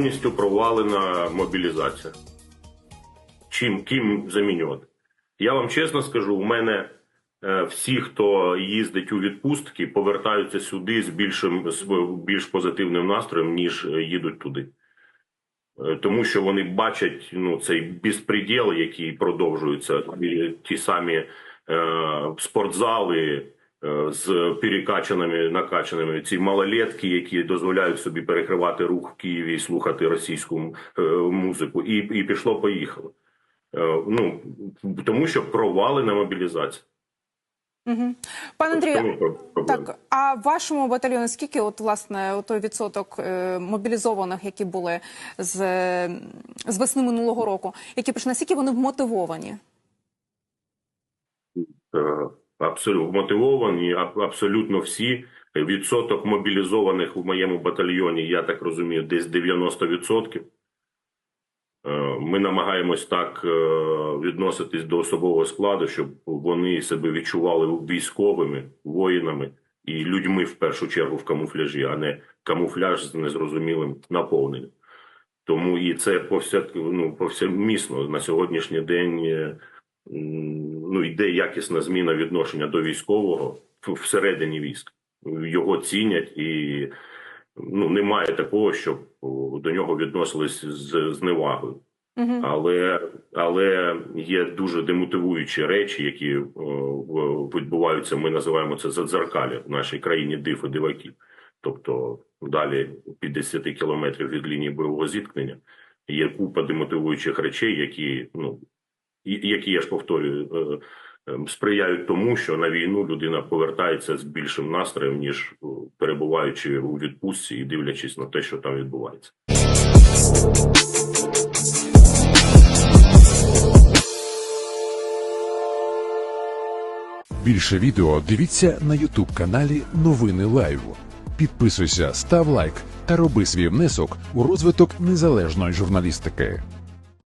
повністю провалена мобілізація. Чим ким замінювати? Я вам чесно скажу, у мене е, всі, хто їздить у відпустки, повертаються сюди з більшим з більш позитивним настроєм, ніж їдуть туди. Е, Тому що вони бачать ну, цей безпреділ, який продовжується, ті самі е, спортзали з перекачаними, накачаними, ці малолетки, які дозволяють собі перекривати рух в Києві і слухати російську е, музику, і, і пішло поїхало. Е, ну, тому що провалена мобілізація. Угу. Пане Андрію, так а в вашому батальйоні скільки, от власне, той відсоток е, мобілізованих, які були з, е, з весни минулого року, які прийшли, наскільки вони вмотивовані? Абсолютно мотивовані, абсолютно всі. Відсоток мобілізованих у моєму батальйоні, я так розумію, десь 90%. Е, Ми намагаємось так е, відноситись до особового складу, щоб вони себе відчували військовими, воїнами і людьми в першу чергу в камуфляжі, а не камуфляж з незрозумілим наповненням. Тому і це повсяк, ну, повсякмісно на сьогоднішній день е, ну, йде якісна зміна відношення до військового всередині військ. Його цінять і ну, немає такого, щоб до нього відносились з зневагою. Угу. Але, але є дуже демотивуючі речі, які о, відбуваються. Ми називаємо це задзеркалі в нашій країні див і диваків. Тобто далі 50 кілометрів від лінії бойового зіткнення є купа демотивуючих речей, які ну які я ж повторюю, е, е, сприяють тому, що на війну людина повертається з більшим настроєм, ніж перебуваючи у відпустці і дивлячись на те, що там відбувається. Більше відео дивіться на Ютуб каналі Новини Лайв. Підписуйся, став лайк та роби свій внесок у розвиток незалежної журналістики.